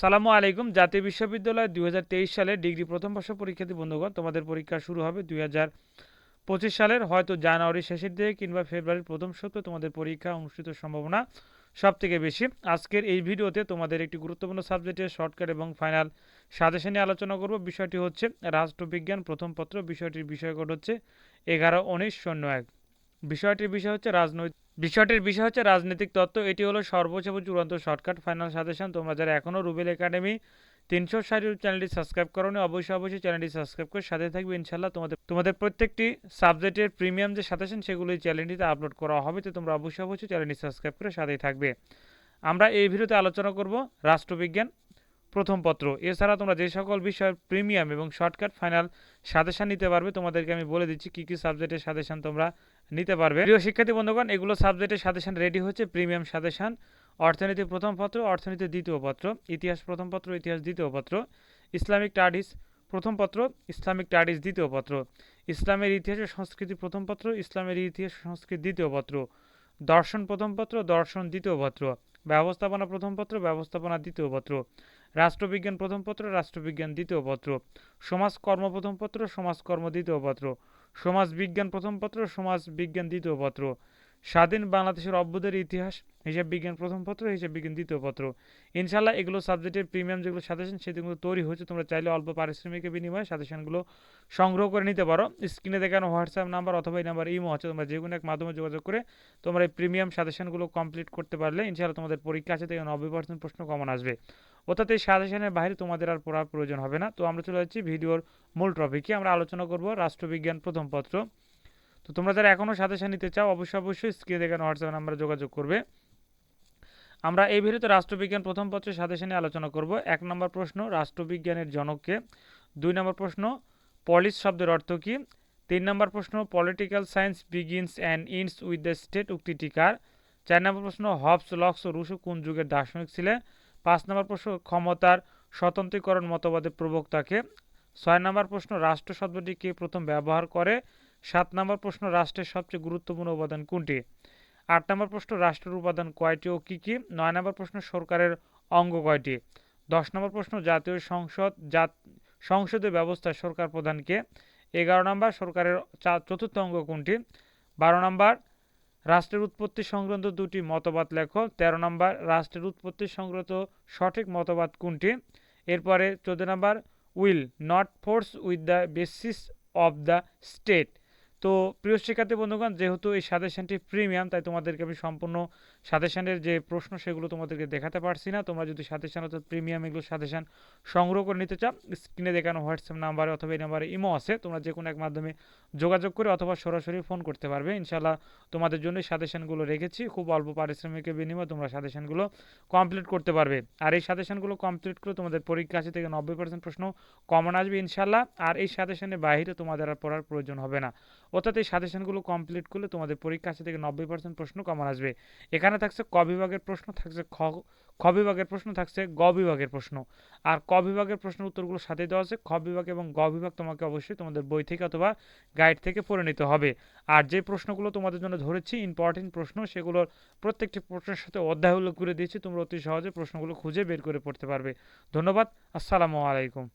সালামু আলাইকুম। জাতীয় বিশ্ববিদ্যালয় দুই হাজার তেইশ সালে ডিগ্রি প্রথম বর্ষ পরীক্ষার্থী বন্ধুগণ, তোমাদের পরীক্ষা শুরু হবে দুই পঁচিশ সালের। হয়তো জানুয়ারি শেষের দিকে কিংবা ফেব্রুয়ারির প্রথম সপ্তাহে তোমাদের পরীক্ষা অনুষ্ঠিত সম্ভাবনা সব থেকে বেশি। আজকের এই ভিডিওতে তোমাদের একটি গুরুত্বপূর্ণ সাবজেক্টের শর্টকাট এবং ফাইনাল সাজেশন নিয়ে আলোচনা করব। বিষয়টি হচ্ছে রাষ্ট্রবিজ্ঞান প্রথম পত্র। বিষয়টির বিষয়কোড হচ্ছে এগারো উনিশ শূন্য এক। বিষয়টির বিষয় হচ্ছে রাজনৈতিক বিষয়টির বিষয় হচ্ছে রাজনৈতিক তত্ত্ব। এটি হলো সর্বোচ্চ এবং চূড়ান্ত শর্টকাট ফাইনাল সাজেশন। তোমরা যারা এখনও রুবেল একাডেমি তিনশো ষাট চ্যানেলটি সাবস্ক্রাইব করোনি, অবশ্যই অবশ্যই চ্যানেলটি সাবস্ক্রাইব করে সাথে থাকবে। ইনশাল্লাহ তোমাদের তোমাদের প্রত্যেকটি সাবজেক্টের প্রিমিয়াম যে সাজেশন, সেগুলো চ্যানেলটিতে আপলোড করা হবে, তো তোমরা অবশ্যই অবশ্যই চ্যানেলটি সাবস্ক্রাইব করে সাথেই থাকবে। আমরা এই ভিডিওতে আলোচনা করব রাষ্ট্রবিজ্ঞান প্রথম পত্র। এছাড়া তোমরা যে সকল বিষয়ের প্রিমিয়াম এবং শর্টকাট ফাইনাল সাজেশন নিতে পারবে, তোমাদেরকে আমি বলে দিচ্ছি কী কী সাবজেক্টের সাজেশন তোমরা নিতে পারবে। প্রিয় শিক্ষার্থী বন্ধুগণ, এগুলো সাবজেক্টের সাজেশন রেডি হচ্ছে, প্রিমিয়াম সাজেশন, অর্থনীতি প্রথম পত্র, অর্থনীতি দ্বিতীয় পত্র, ইতিহাস প্রথম পত্র, ইতিহাস দ্বিতীয় পত্র, ইসলামিক স্টাডিজ প্রথম পত্র, ইসলামিক স্টাডিজ দ্বিতীয় পত্র, ইসলামের ইতিহাস ও সংস্কৃতি প্রথম পত্র, ইসলামের ইতিহাস সংস্কৃতি দ্বিতীয় পত্র, দর্শন প্রথম পত্র, দর্শন দ্বিতীয় পত্র। ব্যবস্থাপনা প্রথম পত্র, ব্যবস্থাপনা দ্বিতীয় পত্র। রাষ্ট্রবিজ্ঞান প্রথম পত্র, রাষ্ট্রবিজ্ঞান দ্বিতীয় পত্র। সমাজকর্ম প্রথম পত্র, সমাজকর্ম দ্বিতীয় পত্র। সমাজবিজ্ঞান প্রথম পত্র, সমাজবিজ্ঞান দ্বিতীয় পত্র। স্বাধীন বাংলাদেশের অভ্যুদের ইতিহাস, হিসাব বিজ্ঞান প্রথম পত্র, হিসাব বিজ্ঞান দ্বিতীয় পত্র। ইনশাল্লাহ এগুলো সাবজেক্টের প্রিমিয়াম যেগুলো সাজেশন, সেগুলো তৈরি হয়েছে। তোমরা চাইলে অল্প পারিশ্রমিকের বিনিময়ে সাজেশনগুলো সংগ্রহ করে নিতে পারো। স্ক্রিনে দেখানো হোয়াটসঅ্যাপ নাম্বার অথবা এই নাম্বার ইমো আছে, তোমরা যে কোনো এক মাধ্যমে যোগাযোগ করে তোমরা এই প্রিমিয়াম সাজেশনগুলো কমপ্লিট করতে পারলে ইনশাল্লাহ তোমাদের পরীক্ষা আছে থেকে নব্বই পার্সেন্ট প্রশ্ন কমন আসবে। অর্থাৎ এই সাজেশনের বাইরে তোমাদের আর পড়ার প্রয়োজন হবে না। তো আমরা চলে যাচ্ছি ভিডিওর মূল টপিকে আমরা আলোচনা করব রাষ্ট্রবিজ্ঞান প্রথম পত্র। তো তোমরা যারা এখনও সাজেশন নিতে চাও, অবশ্যই অবশ্যই স্ক্রিনে দেখানো হোয়াটসঅ্যাপ নাম্বারে যোগাযোগ করবে। আমরা এই ভিডিওতে রাষ্ট্রবিজ্ঞান প্রথম পত্রের সাজেশনে আলোচনা করব। এক নম্বর প্রশ্ন, রাষ্ট্রবিজ্ঞানের জনককে দুই নম্বর প্রশ্ন পলিস শব্দের অর্থ কী? তিন নম্বর প্রশ্ন political science begins and ends with the state উক্তিটি কার? চার নম্বর প্রশ্ন হবস লক্স ও রুশো কোন যুগের দার্শনিক ছিলেন পাঁচ নম্বর প্রশ্ন, ক্ষমতার স্বতন্ত্রীকরণ মতবাদের প্রবক্তাকে ছয় নম্বর প্রশ্ন রাষ্ট্র শব্দটি কে প্রথম ব্যবহার করে? সাত নম্বর প্রশ্ন, রাষ্ট্রের সবচেয়ে গুরুত্বপূর্ণ উপাদান কোনটি? আট নম্বর প্রশ্ন, রাষ্ট্রের উপাদান কয়টি ও কী কী? নয় নম্বর প্রশ্ন, সরকারের অঙ্গ কয়টি? দশ নম্বর প্রশ্ন, জাতীয় সংসদ, জাত, সংসদীয় ব্যবস্থায় সরকার প্রধানকে এগারো নম্বর, সরকারের চতুর্থ অঙ্গ কোনটি? বারো নম্বর, রাষ্ট্রের উৎপত্তি সংক্রান্ত দুটি মতবাদ লেখ। তেরো নম্বর, রাষ্ট্রের উৎপত্তি সংক্রান্ত সঠিক মতবাদ কোনটি? এরপরে চোদ্দ নম্বর, will not force with the basis of the state. তো প্রিয় শিক্ষার্থী বন্ধুগণ, যেহেতু এই সাজেশনটি প্রিমিয়াম, তাই তোমাদেরকে আমি সম্পূর্ণ সাজেশনের যে প্রশ্ন, সেগুলো তোমাদেরকে দেখাতে পারছি না। তোমরা যদি সাজেশন অর্থাৎ প্রিমিয়াম এগুলো সাজেশন সংগ্রহ করে নিতে চাও, স্ক্রিনে দেখানো হোয়াটসঅ্যাপ নাম্বারে অথবা এই নাম্বারে ইমো আছে। তোমরা যে কোনো এক মাধ্যমে যোগাযোগ করে অথবা সরাসরি ফোন করতে পারবে। ইনশাল্লাহ তোমাদের জন্য সাজেশনগুলো রেখেছি। খুব অল্প পারিশ্রমিকের বিনিময়ে তোমরা সাজেশনগুলো কমপ্লিট করতে পারবে। আর এই সাজেশনগুলো কমপ্লিট করে তোমাদের পরীক্ষা আছে থেকে নব্বই পার্সেন্ট প্রশ্ন কমন আসবে ইনশাল্লাহ আর এই সাজেশনের বাইরে তোমাদের আর পড়ার প্রয়োজন হবে না। অর্থাৎ এই সাজেশনগুলো কমপ্লিট করলে তোমাদের পরীক্ষা আছে থেকে নব্বই পার্সেন্ট প্রশ্ন কমন আসবে। এখানে থাকছে ক বিভাগের প্রশ্ন, থাকছে খ খ বিভাগের প্রশ্ন, থাকছে গ বিভাগের প্রশ্ন। আর ক বিভাগের প্রশ্নের উত্তরগুলো সাথে দেওয়া আছে। খ বিভাগ এবং গ বিভাগ তোমাকে অবশ্যই তোমাদের বই থেকে অথবা গাইড থেকে পড়ে নিতে হবে। আর যে প্রশ্নগুলো তোমাদের জন্য ধরেছি ইম্পর্টেন্ট প্রশ্ন সেগুলোর প্রত্যেকটি প্রশ্নের সাথে অধ্যায় উল্লেখ করে দিয়েছি। তোমরা অতি সহজে প্রশ্নগুলো খুঁজে বের করে পড়তে পারবে। ধন্যবাদ, আসসালামু আলাইকুম।